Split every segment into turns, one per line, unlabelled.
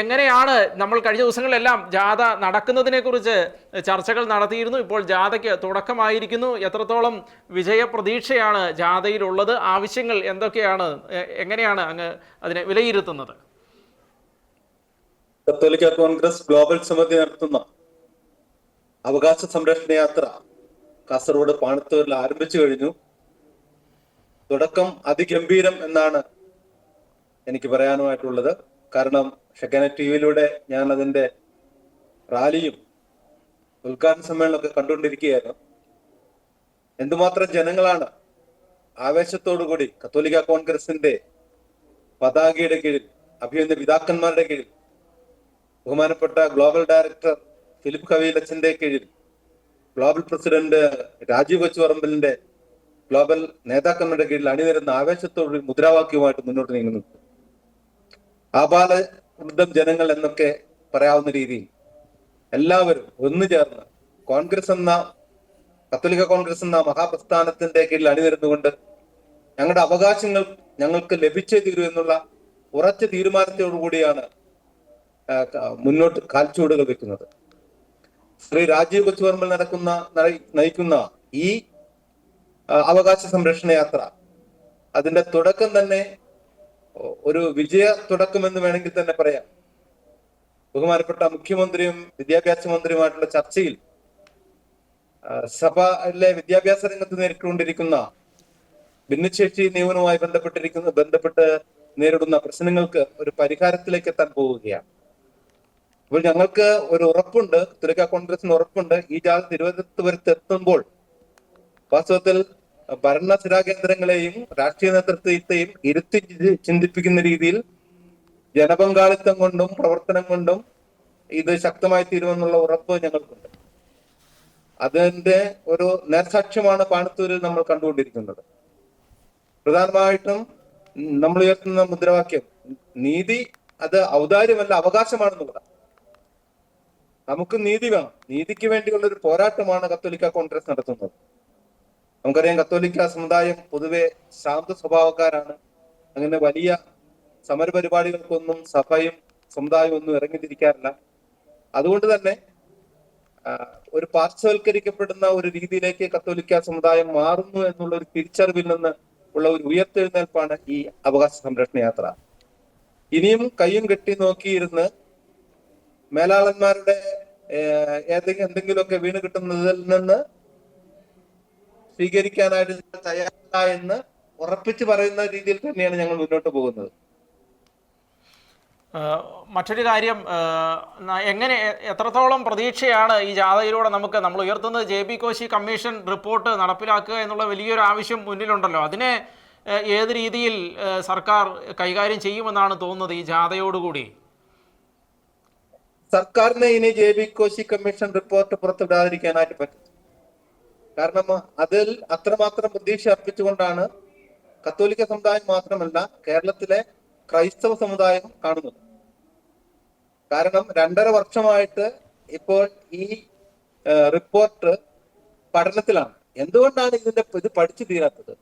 എങ്ങനെയാണ് നമ്മൾ കഴിഞ്ഞ ദിവസങ്ങളിലെല്ലാം ജാഥ നടക്കുന്നതിനെക്കുറിച്ച് ചർച്ചകൾ നടത്തിയിരുന്നു. ഇപ്പോൾ ജാഥയ്ക്ക് തുടക്കമായിരിക്കുന്നു. എത്രത്തോളം വിജയപ്രതീക്ഷയാണ് ജാഥയിലുള്ളത്? ആവശ്യങ്ങൾ എന്തൊക്കെയാണ്? എങ്ങനെയാണ് അങ്ങ് അതിനെ വിലയിരുത്തുന്നത്?
കത്തോലിക്ക കോൺഗ്രസ് ഗ്ലോബൽ സമിതി നടത്തുന്ന അവകാശ സംരക്ഷണ യാത്ര കാസർഗോഡ് പാണത്തൂരിൽ ആരംഭിച്ചു കഴിഞ്ഞു. തുടക്കം അതിഗംഭീരം എന്നാണ് എനിക്ക് പറയാനുമായിട്ടുള്ളത്. കാരണം ഷെക്കന ടി വിയിലൂടെ ഞാൻ അതിന്റെ റാലിയും ഉദ്ഘാടന സമ്മേളനമൊക്കെ കണ്ടുകൊണ്ടിരിക്കുകയായിരുന്നു. എന്തുമാത്രം ജനങ്ങളാണ് ആവേശത്തോടു കൂടി കത്തോലിക്ക കോൺഗ്രസിന്റെ പതാകയുടെ കീഴിൽ അഭിനന്ദ പിതാക്കന്മാരുടെ കീഴിൽ ബഹുമാനപ്പെട്ട ഗ്ലോബൽ ഡയറക്ടർ ഫിലിപ്പ് കവീലച്ചന്റെ കീഴിൽ ഗ്ലോബൽ പ്രസിഡന്റ് രാജീവ് കൊച്ചുപറമ്പലിന്റെ ഗ്ലോബൽ നേതാക്കന്മാരുടെ കീഴിൽ അണിനിരുന്ന ആവേശത്തോടുകൂടി മുദ്രാവാക്യവുമായിട്ട് മുന്നോട്ട് നീങ്ങുന്നു ആപാല വൃദ്ധം ജനങ്ങൾ എന്നൊക്കെ പറയാവുന്ന രീതിയിൽ എല്ലാവരും ഒന്നു ചേർന്ന് കോൺഗ്രസ് എന്ന കത്തോലിക്ക കോൺഗ്രസ് എന്ന മഹാപ്രസ്ഥാനത്തിന്റെ കീഴിൽ അണിനിരുന്നുകൊണ്ട് ഞങ്ങളുടെ അവകാശങ്ങൾ ഞങ്ങൾക്ക് ലഭിച്ചേ തീരൂ എന്നുള്ള ഉറച്ച തീരുമാനത്തോടുകൂടിയാണ് മുന്നോട്ട് കാൽച്ചുവടുകൾ വെക്കുന്നത്. ശ്രീ രാജീവ് കൊച്ചുവർമ്മൽ നടക്കുന്ന നയിക്കുന്ന ഈ അവകാശ സംരക്ഷണ യാത്ര അതിന്റെ തുടക്കം തന്നെ ഒരു വിജയ തുടക്കം എന്ന് വേണമെങ്കിൽ തന്നെ പറയാം. ബഹുമാനപ്പെട്ട മുഖ്യമന്ത്രിയും വിദ്യാഭ്യാസ മന്ത്രിയുമായിട്ടുള്ള ചർച്ചയിൽ സഭയിലെ വിദ്യാഭ്യാസ രംഗത്ത് നേരിട്ടുകൊണ്ടിരിക്കുന്ന ഭിന്നശേഷി നിയമനവുമായി ബന്ധപ്പെട്ടിരിക്കുന്ന ബന്ധപ്പെട്ട് നേരിടുന്ന പ്രശ്നങ്ങൾക്ക് ഒരു പരിഹാരത്തിലേക്ക് എത്താൻ പോവുകയാണ്. അപ്പോൾ ഞങ്ങൾക്ക് ഒരു ഉറപ്പുണ്ട് തുലക കോൺഗ്രസിന് ഉറപ്പുണ്ട്. ഈ ജാതി തിരുവനന്തപുരത്ത് എത്തുമ്പോൾ വാസ്തവത്തിൽ ഭരണസിരാ കേന്ദ്രങ്ങളെയും രാഷ്ട്രീയ നേതൃത്വത്തെയും ഇരുത്തി ചിന്തിപ്പിക്കുന്ന രീതിയിൽ ജനപങ്കാളിത്തം കൊണ്ടും പ്രവർത്തനം കൊണ്ടും ഇത് ശക്തമായി തീരുമെന്നുള്ള ഉറപ്പ് ഞങ്ങൾക്കുണ്ട്. അതിന്റെ ഒരു നേർസാക്ഷ്യമാണ് പാണത്തൂരിൽ നമ്മൾ കണ്ടുകൊണ്ടിരിക്കുന്നത്. പ്രധാനമായിട്ടും നമ്മൾ ഉയർത്തുന്ന മുദ്രാവാക്യം നീതി അത് ഔദാര്യമല്ല അവകാശമാണെന്നുള്ള നമുക്ക് നീതി വേണം. നീതിക്ക് വേണ്ടിയുള്ള ഒരു പോരാട്ടമാണ് കത്തോലിക്ക കോൺഗ്രസ് നടത്തുന്നത്. നമുക്കറിയാം കത്തോലിക്ക സമുദായം പൊതുവെ ശാന്ത സ്വഭാവക്കാരാണ്. അങ്ങനെ വലിയ സമരപരിപാടികൾക്കൊന്നും സഭയും സമുദായവും ഒന്നും ഇറങ്ങിത്തിരിക്കാറില്ല. അതുകൊണ്ട് തന്നെ ഒരു പാർശ്വവൽക്കരിക്കപ്പെടുന്ന ഒരു രീതിയിലേക്ക് കത്തോലിക്ക സമുദായം മാറുന്നു എന്നുള്ള ഒരു തിരിച്ചറിവിൽ നിന്ന് ഉള്ള ഒരു ഉയർത്തെഴുന്നേൽപ്പാണ് ഈ അവകാശ സംരക്ഷണ യാത്ര. ഇനിയും കയ്യും കെട്ടി നോക്കിയിരുന്ന് മേലാളന്മാരുടെ ഏതെങ്കിലും എന്തെങ്കിലുമൊക്കെ വീണ് കിട്ടുന്നതിൽ നിന്ന് സ്വീകരിക്കാനായിട്ട് തയ്യാറല്ല എന്ന് ഉറപ്പിച്ച് പറയുന്ന രീതിയിൽ തന്നെയാണ് ഞങ്ങൾ മുന്നോട്ട് പോകുന്നത്.
മറ്റൊരു കാര്യം എങ്ങനെ എത്രത്തോളം പ്രതീക്ഷയാണ് ഈ ജാഥയിലൂടെ നമുക്ക് നമ്മൾ ഉയർത്തുന്നത്? J B Koshy commission report നടപ്പിലാക്കുക എന്നുള്ള വലിയൊരു ആവശ്യം മുന്നിലുണ്ടല്ലോ. അതിനെ ഏത് രീതിയിൽ സർക്കാർ കൈകാര്യം ചെയ്യുമെന്നാണ് തോന്നുന്നത് ഈ ജാഥയോടുകൂടി?
സർക്കാരിനെ ഇനി J B Koshy commission report പുറത്തുവിടാതിരിക്കാനായിട്ട് പറ്റും. കാരണം അതിൽ അത്രമാത്രം പ്രതീക്ഷ അർപ്പിച്ചുകൊണ്ടാണ് കത്തോലിക്ക സമുദായം മാത്രമല്ല കേരളത്തിലെ ക്രൈസ്തവ സമുദായം കാണുന്നത്. കാരണം രണ്ടര വർഷമായിട്ട് ഇപ്പോൾ ഈ റിപ്പോർട്ട് പഠനത്തിലാണ്. എന്തുകൊണ്ടാണ് ഇതിന്റെ ഇത് പഠിച്ചു തീരാത്തത്?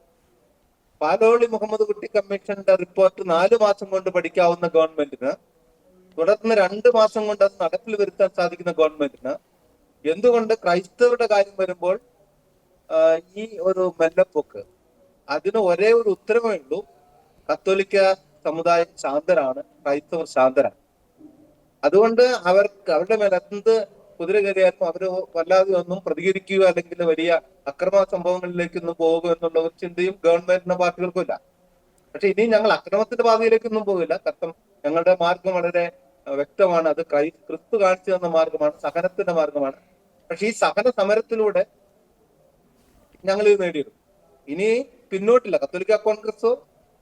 പാലോളി മുഹമ്മദ് കുട്ടി കമ്മീഷന്റെ റിപ്പോർട്ട് നാലു മാസം കൊണ്ട് പഠിക്കാവുന്ന ഗവൺമെന്റിന് തുടർന്ന് രണ്ട് മാസം കൊണ്ട് അത് നടപ്പിൽ വരുത്താൻ സാധിക്കുന്ന ഗവൺമെന്റിന് എന്തുകൊണ്ട് ക്രൈസ്തവരുടെ കാര്യം വരുമ്പോൾ ഈ ഒരു മെല്ലപ്പൊക്ക് അതിന് ഒരേ ഒരു ഉത്തരവേ ഉള്ളൂ. കത്തോലിക്ക സമുദായം ശാന്തരാണ് ക്രൈസ്തവർ ശാന്തരാണ്. അതുകൊണ്ട് അവർക്ക് അവരുടെ മേൽ എന്ത് കുതിര കയറിയാലും അവർ വല്ലാതെ ഒന്നും പ്രതികരിക്കുക അല്ലെങ്കിൽ വലിയ അക്രമ സംഭവങ്ങളിലേക്കൊന്നും പോകുക എന്നുള്ള ഒരു ചിന്തയും ഗവൺമെന്റിന്റെ പാർട്ടികൾക്കും ഇല്ല. പക്ഷെ ഇനി ഞങ്ങൾ അക്രമത്തിന്റെ പാതയിലേക്കൊന്നും പോകില്ല കാരണം ഞങ്ങളുടെ മാർഗം വളരെ വ്യക്തമാണ്. അത് ക്രൈ ക്രിസ്തു കാണിച്ചു തന്ന മാർഗമാണ് സഹനത്തിന്റെ മാർഗമാണ്. പക്ഷെ ഈ സഹന സമരത്തിലൂടെ ഞങ്ങൾ ഇത് നേടിയെടുക്കും ഇനി പിന്നോട്ടില്ല. കത്തോലിക്ക കോൺഗ്രസോ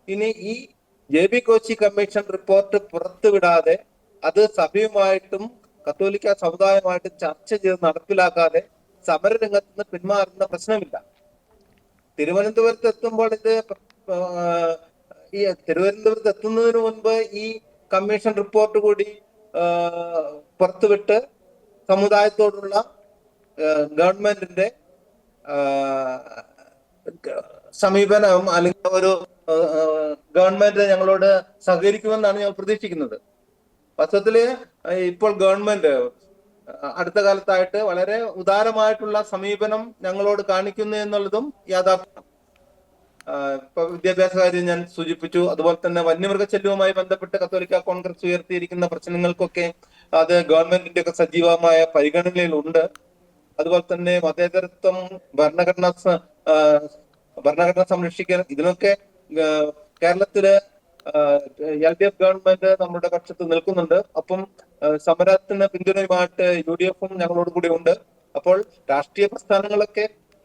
ഇനി ഈ J B Koshy commission report പുറത്തുവിടാതെ അത് സഭയുമായിട്ടും കത്തോലിക്ക സമുദായമായിട്ടും ചർച്ച ചെയ്ത് നടപ്പിലാക്കാതെ സമരരംഗത്ത് നിന്ന് പിന്മാറുന്ന പ്രശ്നമില്ല. തിരുവനന്തപുരത്ത് എത്തുമ്പോൾ ഇത് ഈ തിരുവനന്തപുരത്ത് എത്തുന്നതിന് മുൻപ് ഈ കമ്മീഷൻ റിപ്പോർട്ട് കൂടി പുറത്തുവിട്ട് സമുദായത്തോടുള്ള ഗവൺമെന്റിന്റെ സമീപനം അല്ലെങ്കിൽ ഒരു ഗവൺമെന്റ് ഞങ്ങളോട് സഹകരിക്കുമെന്നാണ് ഞങ്ങൾ പ്രതീക്ഷിക്കുന്നത്. വാസ്തവത്തിൽ ഇപ്പോൾ ഗവൺമെന്റ് അടുത്ത കാലത്തായിട്ട് വളരെ ഉദാരമായിട്ടുള്ള സമീപനം ഞങ്ങളോട് കാണിക്കുന്നു എന്നുള്ളതും യാഥാർത്ഥ്യം. ഇപ്പൊ വിദ്യാഭ്യാസ കാര്യം ഞാൻ സൂചിപ്പിച്ചു. അതുപോലെ തന്നെ വന്യമൃഗശല്യവുമായി ബന്ധപ്പെട്ട് കത്തോലിക്ക കോൺഗ്രസ് ഉയർത്തിയിരിക്കുന്ന പ്രശ്നങ്ങൾക്കൊക്കെ അത് ഗവൺമെന്റിന്റെ ഒക്കെ സജീവമായ പരിഗണനയിലുണ്ട്. അതുപോലെ തന്നെ മതേതരത്വം ഭരണഘടന ഭരണഘടന സംരക്ഷിക്കൽ ഇതിനൊക്കെ കേരളത്തിൽ എൽ ഡി എഫ് ഗവൺമെന്റ് നമ്മുടെ പക്ഷത്ത് നിൽക്കുന്നുണ്ട്. അപ്പം സമരത്തിന് പിന്തുണയുമായിട്ട് യു ഡി എഫും ഞങ്ങളോട് കൂടി ഉണ്ട്. അപ്പോൾ രാഷ്ട്രീയ പ്രസ്ഥാനങ്ങളൊക്കെ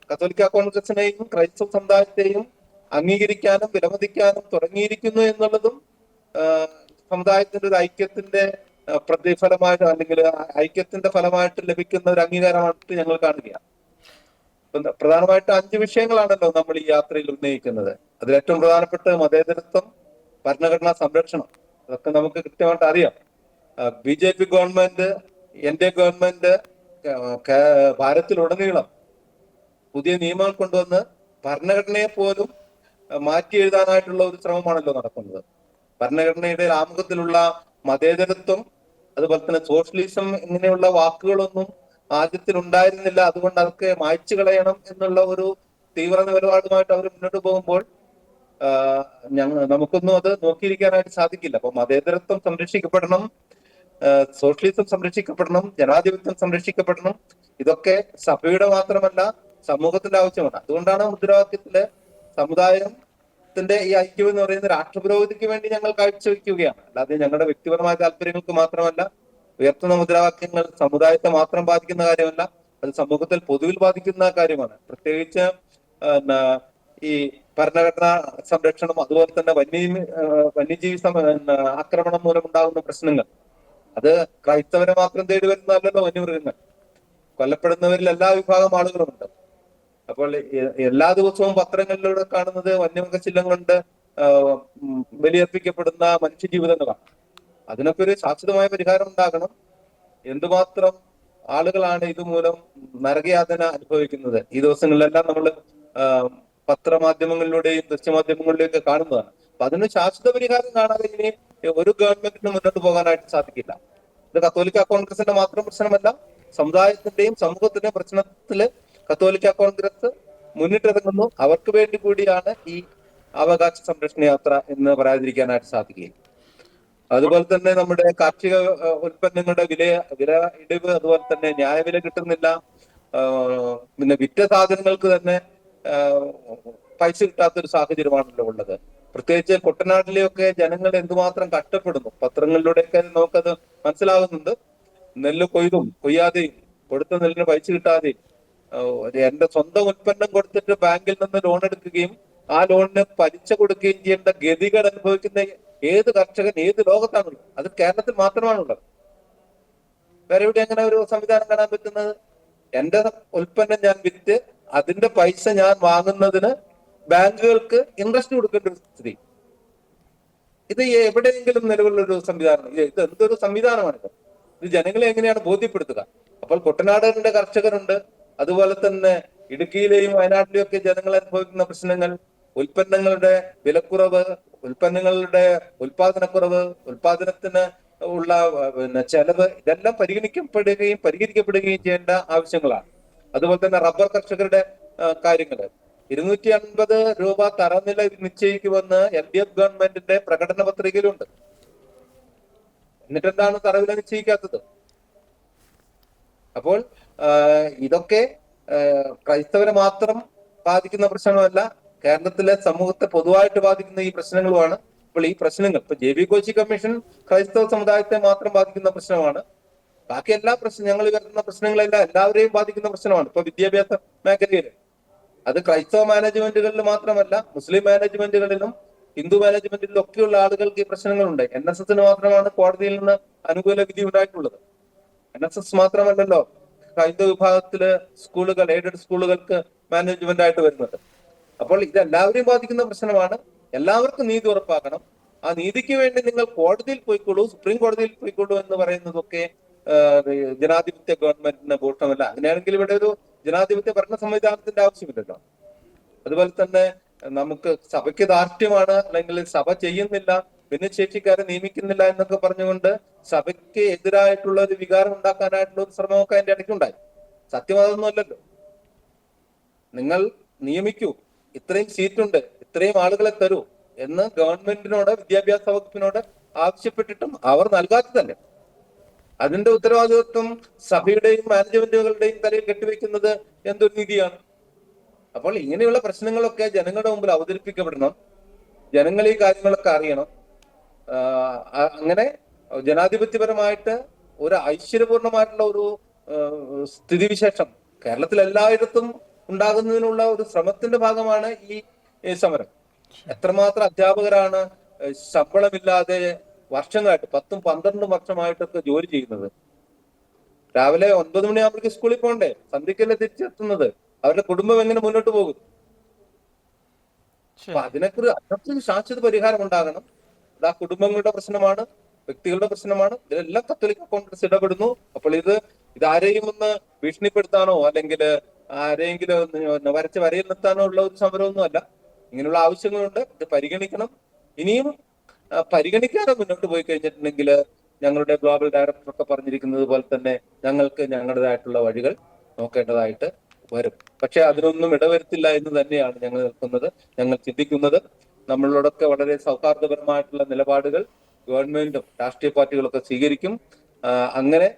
കത്തോലിക്ക കോൺഗ്രസിനെയും ക്രൈസ്തവ സമുദായത്തെയും അംഗീകരിക്കാനും വിലമതിക്കാനും തുടങ്ങിയിരിക്കുന്നു എന്നുള്ളതും സമുദായത്തിന്റെ ഒരു ഐക്യത്തിന്റെ പ്രതിഫലമായിട്ട് അല്ലെങ്കിൽ ഐക്യത്തിന്റെ ഫലമായിട്ട് ലഭിക്കുന്ന ഒരു അംഗീകാരമായിട്ട് ഞങ്ങൾ ഇപ്പം പ്രധാനമായിട്ട് അഞ്ച് വിഷയങ്ങളാണല്ലോ നമ്മൾ ഈ യാത്രയിൽ ഉന്നയിക്കുന്നത്. അതിൽ ഏറ്റവും പ്രധാനപ്പെട്ട മതേതരത്വം ഭരണഘടനാ സംരക്ഷണം അതൊക്കെ നമുക്ക് കൃത്യമായിട്ട് അറിയാം. B J P government N D A government ഭാരത്തിലുടനീളം പുതിയ നിയമങ്ങൾ കൊണ്ടുവന്ന് ഭരണഘടനയെ പോലും മാറ്റി എഴുതാനായിട്ടുള്ള ഒരു ശ്രമമാണല്ലോ നടക്കുന്നത്. ഭരണഘടനയുടെ ആമുഖത്തിലുള്ള മതേതരത്വം അതുപോലെ തന്നെ സോഷ്യലിസം ഇങ്ങനെയുള്ള വാക്കുകളൊന്നും ആദ്യത്തിൽ ഉണ്ടായിരുന്നില്ല. അതുകൊണ്ട് അതൊക്കെ മായ്ച്ചു കളയണം എന്നുള്ള ഒരു തീവ്ര നിലപാടുമായിട്ട് അവർ മുന്നോട്ട് പോകുമ്പോൾ ഞങ്ങൾ നമുക്കൊന്നും അത് നോക്കിയിരിക്കാനായിട്ട് സാധിക്കില്ല. അപ്പൊ മതേതരത്വം സംരക്ഷിക്കപ്പെടണം സോഷ്യലിസം സംരക്ഷിക്കപ്പെടണം ജനാധിപത്യം സംരക്ഷിക്കപ്പെടണം. ഇതൊക്കെ സഭയുടെ മാത്രമല്ല സമൂഹത്തിന്റെ ആവശ്യമാണ്. അതുകൊണ്ടാണ് മുദ്രാവാക്യത്തിൽ സമുദായത്തിന്റെ ഈ ഐക്യം എന്ന് പറയുന്ന രാഷ്ട്രപുരോഗതിക്ക് വേണ്ടി ഞങ്ങൾ കാഴ്ചവെക്കുകയാണ്. അല്ലാതെ ഞങ്ങളുടെ വ്യക്തിപരമായ താല്പര്യങ്ങൾക്ക് മാത്രമല്ല ഉയർത്തുന്ന മുദ്രാവാക്യങ്ങൾ സമുദായത്തെ മാത്രം ബാധിക്കുന്ന കാര്യമല്ല അത് സമൂഹത്തിൽ പൊതുവിൽ ബാധിക്കുന്ന കാര്യമാണ്. പ്രത്യേകിച്ച് ഈ ഭരണഘടനാ സംരക്ഷണം അതുപോലെ തന്നെ വന്യ വന്യജീവി ആക്രമണം മൂലമുണ്ടാകുന്ന പ്രശ്നങ്ങൾ. അത് ക്രൈസ്തവരെ മാത്രം തേടി വരുന്നതല്ലല്ലോ വന്യമൃഗങ്ങൾ. കൊല്ലപ്പെടുന്നവരിൽ എല്ലാ വിഭാഗം ആളുകളുമുണ്ട്. അപ്പോൾ എല്ലാ ദിവസവും പത്രങ്ങളിലൂടെ കാണുന്നത് വന്യമൃഗശല്യം കൊണ്ട് ബലിയർപ്പിക്കപ്പെടുന്ന മനുഷ്യജീവിതങ്ങളാണ് അതിനൊക്കെ ഒരു ശാശ്വതമായ പരിഹാരം ഉണ്ടാകണം. എന്തുമാത്രം ആളുകളാണ് ഇതുമൂലം നരകയാതന അനുഭവിക്കുന്നത്? ഈ ദിവസങ്ങളിലെല്ലാം നമ്മൾ പത്രമാധ്യമങ്ങളിലൂടെയും ദൃശ്യമാധ്യമങ്ങളിലൊക്കെ കാണുന്നതാണ്. അപ്പൊ അതിന് ശാശ്വത പരിഹാരം കാണാതെ ഇനി ഒരു ഗവൺമെന്റിന് മുന്നോട്ട് പോകാനായിട്ട് സാധിക്കില്ല. ഇത് കത്തോലിക്ക കോൺഗ്രസിന്റെ മാത്രം പ്രശ്നമല്ല സമുദായത്തിന്റെയും സമൂഹത്തിന്റെയും പ്രശ്നത്തിൽ കത്തോലിക്ക കോൺഗ്രസ് മുന്നിട്ടിറങ്ങുന്നു. അവർക്ക് വേണ്ടി കൂടിയാണ് ഈ അവകാശ സംരക്ഷണ യാത്ര എന്ന് പറയാതിരിക്കാനായിട്ട് സാധിക്കുകയും. അതുപോലെ തന്നെ നമ്മുടെ കാർഷിക ഉൽപ്പന്നങ്ങളുടെ വില വില ഇടിവ് അതുപോലെ തന്നെ ന്യായവില കിട്ടുന്നില്ല. പിന്നെ വിറ്റ സാധനങ്ങൾക്ക് തന്നെ പൈസ കിട്ടാത്ത ഒരു സാഹചര്യമാണല്ലോ ഉള്ളത്. പ്രത്യേകിച്ച് കുട്ടനാട്ടിലെയൊക്കെ ജനങ്ങൾ എന്തുമാത്രം കഷ്ടപ്പെടുന്നു. പത്രങ്ങളിലൂടെയൊക്കെ നമുക്കത് മനസ്സിലാകുന്നുണ്ട്. നെല്ല് കൊയ്തും കൊയ്യാതെയും കൊടുത്ത നെല്ലിന് പൈസ കിട്ടാതെയും. എന്റെ സ്വന്തം ഉൽപ്പന്നം കൊടുത്തിട്ട് ബാങ്കിൽ നിന്ന് ലോൺ എടുക്കുകയും ആ ലോണിന് പലിശ കൊടുക്കുകയും ചെയ്യേണ്ട ഗതികൾ അനുഭവിക്കുന്ന ഏത് കർഷകൻ ഏത് ലോകത്താണുള്ളത്? അത് കേരളത്തിൽ മാത്രമാണുള്ളത്. വേറെ എവിടെ അങ്ങനെ ഒരു സംവിധാനം കാണാൻ പറ്റുന്നത്? എന്റെ ഉൽപ്പന്നം ഞാൻ വിറ്റ് അതിന്റെ പൈസ ഞാൻ വാങ്ങുന്നതിന് ബാങ്കുകൾക്ക് ഇൻട്രസ്റ്റ് കൊടുക്കേണ്ട ഒരു സ്ഥിതി. ഇത് എവിടെയെങ്കിലും നിലവിലുള്ള ഒരു സംവിധാനം. ഇത് എന്തൊരു സംവിധാനമാണിത്? ഇത് ജനങ്ങളെ എങ്ങനെയാണ് ബോധ്യപ്പെടുത്തുക? അപ്പോൾ കുട്ടനാടിന്റെ കർഷകരുണ്ട്. അതുപോലെ തന്നെ ഇടുക്കിയിലെയും വയനാട്ടിലെയും ഒക്കെ ജനങ്ങൾ അനുഭവിക്കുന്ന പ്രശ്നങ്ങൾ ഉൽപ്പന്നങ്ങളുടെ വിലക്കുറവ് ഉൽപ്പന്നങ്ങളുടെ ഉൽപാദനക്കുറവ് ഉൽപാദനത്തിന് ഉള്ള പിന്നെ ചെലവ് ഇതെല്ലാം പരിഗണിക്കപ്പെടുകയും പരിഹരിക്കപ്പെടുകയും ചെയ്യേണ്ട ആവശ്യങ്ങളാണ്. അതുപോലെ തന്നെ റബ്ബർ കർഷകരുടെ കാര്യങ്ങൾ ഇരുന്നൂറ്റി അൻപത് രൂപ തറനില നിശ്ചയിക്കുമെന്ന് എൽ ഡി എഫ് ഗവൺമെന്റിന്റെ പ്രകടന പത്രികയിലുണ്ട്. എന്നിട്ടെന്താണ് തറവില നിശ്ചയിക്കാത്തത്? അപ്പോൾ ഇതൊക്കെ ക്രൈസ്തവരെ മാത്രം ബാധിക്കുന്ന പ്രശ്നങ്ങളല്ല കേരളത്തിലെ സമൂഹത്തെ പൊതുവായിട്ട് ബാധിക്കുന്ന ഈ പ്രശ്നങ്ങളുമാണ്. ഇപ്പോൾ ഈ പ്രശ്നങ്ങൾ ഇപ്പൊ ജെ ബി കോച്ചി കമ്മീഷൻ ക്രൈസ്തവ സമുദായത്തെ മാത്രം ബാധിക്കുന്ന പ്രശ്നമാണ്. ബാക്കി എല്ലാ പ്രശ്നം ഞങ്ങൾ വരുന്ന പ്രശ്നങ്ങളെല്ലാം എല്ലാവരെയും ബാധിക്കുന്ന പ്രശ്നമാണ്. ഇപ്പൊ വിദ്യാഭ്യാസ മേഖലയിൽ. അത് ക്രൈസ്തവ മാനേജ്മെന്റുകളിൽ മാത്രമല്ല മുസ്ലിം മാനേജ്മെന്റുകളിലും ഹിന്ദു മാനേജ്മെന്റിലും ഒക്കെയുള്ള ആളുകൾക്ക് ഈ പ്രശ്നങ്ങളുണ്ട്. എൻ എസ് എസിന് മാത്രമാണ് കോടതിയിൽ നിന്ന് അനുകൂല വിധി ഉണ്ടായിട്ടുള്ളത്. എൻ എസ് എസ് മാത്രമല്ലല്ലോ ഹൈന്ദവ വിഭാഗത്തിൽ സ്കൂളുകൾ എയ്ഡഡ് സ്കൂളുകൾക്ക് മാനേജ്മെന്റ് ആയിട്ട് വരുന്നത് അപ്പോൾ ഇതെല്ലാവരെയും ബാധിക്കുന്ന പ്രശ്നമാണ്. എല്ലാവർക്കും നീതി ഉറപ്പാക്കണം. ആ നീതിക്ക് വേണ്ടി നിങ്ങൾ കോടതിയിൽ പോയിക്കോളൂ സുപ്രീം കോടതിയിൽ പോയിക്കോളൂ എന്ന് പറയുന്നതൊക്കെ ജനാധിപത്യ ഗവൺമെന്റിന് ഭൂഷണമല്ല അങ്ങനെയാണെങ്കിൽ ഇവിടെ ഒരു ജനാധിപത്യ ഭരണ സംവിധാനത്തിന്റെ ആവശ്യമില്ലല്ലോ. അതുപോലെ തന്നെ നമുക്ക് സഭയ്ക്ക് ദാർഢ്യമാണ് അല്ലെങ്കിൽ സഭ ചെയ്യുന്നില്ല ഭിന്നശേഷിക്കാരെ നിയമിക്കുന്നില്ല എന്നൊക്കെ പറഞ്ഞുകൊണ്ട് സഭയ്ക്ക് എതിരായിട്ടുള്ള ഒരു വികാരം ഉണ്ടാക്കാനായിട്ടുള്ള ഒരു ശ്രമമൊക്കെ അതിന്റെ ഇടയ്ക്കുണ്ടായി. സത്യം അതൊന്നും അല്ലല്ലോ. നിങ്ങൾ നിയമിക്കൂ. ഇത്രയും സീറ്റുണ്ട്. ഇത്രയും ആളുകളെ തരൂ എന്ന് ഗവൺമെന്റിനോട് വിദ്യാഭ്യാസ വകുപ്പിനോട് ആവശ്യപ്പെട്ടിട്ടും അവർ നൽകാത്തതല്ലേ. അതിന്റെ ഉത്തരവാദിത്വം സഭയുടെയും മാനേജ്മെന്റുകളുടെയും തലയിൽ കെട്ടിവെക്കുന്നത് എന്തൊരു നീതിയാണ് അപ്പോൾ ഇങ്ങനെയുള്ള പ്രശ്നങ്ങളൊക്കെ ജനങ്ങളുടെ മുമ്പിൽ അവതരിപ്പിക്കപ്പെടണം. ജനങ്ങൾ ഈ കാര്യങ്ങളൊക്കെ അറിയണം. അങ്ങനെ ജനാധിപത്യപരമായിട്ട് ഒരു ഐശ്വര്യപൂർണമായിട്ടുള്ള ഒരു സ്ഥിതിവിശേഷം കേരളത്തിൽ എല്ലായിടത്തും ഉണ്ടാകുന്നതിനുള്ള ഒരു ശ്രമത്തിന്റെ ഭാഗമാണ് ഈ സമരം. എത്രമാത്രം അധ്യാപകരാണ് ശമ്പളമില്ലാതെ വർഷങ്ങളായിട്ട് പത്തും പന്ത്രണ്ടും വർഷമായിട്ടൊക്കെ ജോലി ചെയ്യുന്നത്. രാവിലെ ഒൻപത് മണിയാകുമ്പോഴേക്ക് സ്കൂളിൽ പോകണ്ടേ? സന്ധ്യക്കല്ലേ തിരിച്ചെത്തുന്നത്? അവരുടെ കുടുംബം എങ്ങനെ മുന്നോട്ട് പോകും. അപ്പൊ അതിനെക്കുറിച്ച് അതിനൊക്കെ ശാശ്വത പരിഹാരം ഉണ്ടാകണം. ഇത് ആ കുടുംബങ്ങളുടെ പ്രശ്നമാണ് വ്യക്തികളുടെ പ്രശ്നമാണ്. ഇതിലെല്ലാം കത്തോലിക്ക കോൺഗ്രസ് ഇടപെടുന്നു. അപ്പോൾ ഇത് ഇത് ആരെയും ഒന്ന് ഭീഷണിപ്പെടുത്താനോ അല്ലെങ്കിൽ ആരെങ്കിലും ഒന്ന് വരച്ച് വരയിൽ നിർത്താനോ ഉള്ള ഒരു സമരമൊന്നും അല്ല. ഇങ്ങനെയുള്ള ആവശ്യങ്ങളുണ്ട്. ഇത് പരിഗണിക്കണം. ഇനിയും പരിഗണിക്കാതെ മുന്നോട്ട് പോയി കഴിഞ്ഞിട്ടുണ്ടെങ്കിൽ ഞങ്ങളുടെ ഗ്ലോബൽ ഡയറക്ടർ ഒക്കെ പറഞ്ഞിരിക്കുന്നത് പോലെ തന്നെ ഞങ്ങൾക്ക് ഞങ്ങളുടേതായിട്ടുള്ള വഴികൾ നോക്കേണ്ടതായിട്ട് വരും. പക്ഷെ അതിനൊന്നും ഇടവരുത്തില്ല എന്ന് തന്നെയാണ് ഞങ്ങൾ നിൽക്കുന്നത്. ഞങ്ങൾ ചിന്തിക്കുന്നത്. നമ്മളോടൊക്കെ വളരെ സൗഹാർദ്ദപരമായിട്ടുള്ള നിലപാടുകൾ ഗവൺമെന്റും രാഷ്ട്രീയ പാർട്ടികളൊക്കെ സ്വീകരിക്കും. അങ്ങനെ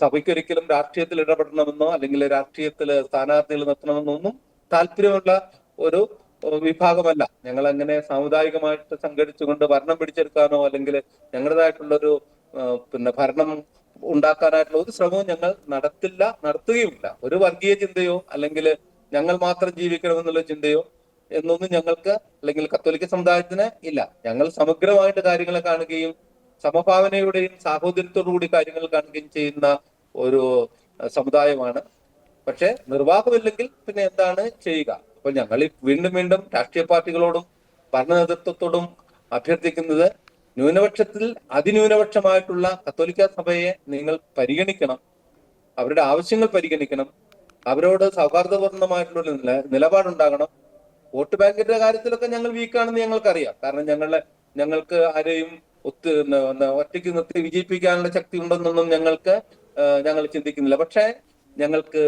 സഭയ്ക്കൊരിക്കലും രാഷ്ട്രീയത്തിൽ ഇടപെടണമെന്നോ അല്ലെങ്കിൽ രാഷ്ട്രീയത്തിൽ സ്ഥാനാർത്ഥികൾ നിർത്തണമെന്നോ ഒന്നും താല്പര്യമുള്ള ഒരു വിഭാഗമല്ല. ഞങ്ങൾ അങ്ങനെ സാമുദായികമായിട്ട് സംഘടിച്ചുകൊണ്ട് ഭരണം പിടിച്ചെടുക്കാനോ അല്ലെങ്കിൽ ഞങ്ങളുടേതായിട്ടുള്ള ഒരു പിന്നെ ഭരണം ഉണ്ടാക്കാനായിട്ടുള്ള ഒരു ശ്രമവും ഞങ്ങൾ നടത്തില്ല നടത്തുകയുമില്ല. ഒരു വർഗീയ ചിന്തയോ അല്ലെങ്കിൽ ഞങ്ങൾ മാത്രം ജീവിക്കണമെന്നുള്ള ചിന്തയോ എന്നൊന്നും ഞങ്ങൾക്ക് അല്ലെങ്കിൽ കത്തോലിക്ക സമുദായത്തിന് ഇല്ല. ഞങ്ങൾ സമഗ്രമായിട്ട് കാര്യങ്ങളെ കാണുകയും സമഭാവനയുടെയും സാഹോദര്യത്തോടു കൂടി കാര്യങ്ങൾ കാണുകയും ചെയ്യുന്ന ഒരു സമുദായമാണ്. പക്ഷെ നിർവാഹമില്ലെങ്കിൽ പിന്നെ എന്താണ് ചെയ്യുക? അപ്പൊ ഞങ്ങൾ വീണ്ടും വീണ്ടും രാഷ്ട്രീയ പാർട്ടികളോടും ഭരണ നേതൃത്വത്തോടും അഭ്യർത്ഥിക്കുന്നത് ന്യൂനപക്ഷത്തിൽ അതിന്യൂനപക്ഷമായിട്ടുള്ള കത്തോലിക്ക സഭയെ നിങ്ങൾ പരിഗണിക്കണം. അവരുടെ ആവശ്യങ്ങൾ പരിഗണിക്കണം. അവരോട് സൗഹാർദ്ദപൂർണമായിട്ടുള്ള നിലപാടുണ്ടാകണം. വോട്ട് ബാങ്കിന്റെ കാര്യത്തിലൊക്കെ ഞങ്ങൾ വീക്കാണെന്ന് ഞങ്ങൾക്കറിയാം. കാരണം ഞങ്ങളെ ഞങ്ങൾക്ക് ആരെയും ഒത്ത് ഒറ്റയ്ക്ക് നിർത്തി വിജയിപ്പിക്കാനുള്ള ശക്തി ഉണ്ടെന്നൊന്നും ഞങ്ങൾക്ക് ഞങ്ങൾ ചിന്തിക്കുന്നില്ല. പക്ഷേ ഞങ്ങൾക്ക്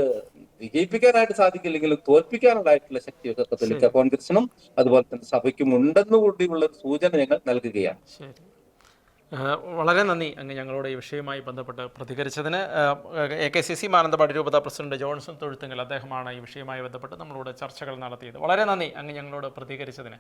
വിജയിപ്പിക്കാനായിട്ട് സാധിക്കില്ലെങ്കിലും തോൽപ്പിക്കാനുള്ളതായിട്ടുള്ള ശക്തിയൊക്കെ കത്തോലിക്ക കോൺഗ്രസിനും അതുപോലെ തന്നെ സഭയ്ക്കും ഉണ്ടെന്നുകൂടിയുള്ള സൂചന ഞങ്ങൾ നൽകുകയാണ്.
വളരെ നന്ദി അങ്ങ് ഞങ്ങളോട് ഈ വിഷയവുമായി ബന്ധപ്പെട്ട് പ്രതികരിച്ചതിന്. A K C C Mananthavady രൂപത പ്രസിഡന്റ് ജോൺസൺ തൊഴുത്തുങ്കൽ അദ്ദേഹമാണ് ഈ വിഷയവുമായി ബന്ധപ്പെട്ട് നമ്മളോട് ചർച്ചകൾ നടത്തിയത്. വളരെ നന്ദി അങ്ങ് ഞങ്ങളോട് പ്രതികരിച്ചതിന്.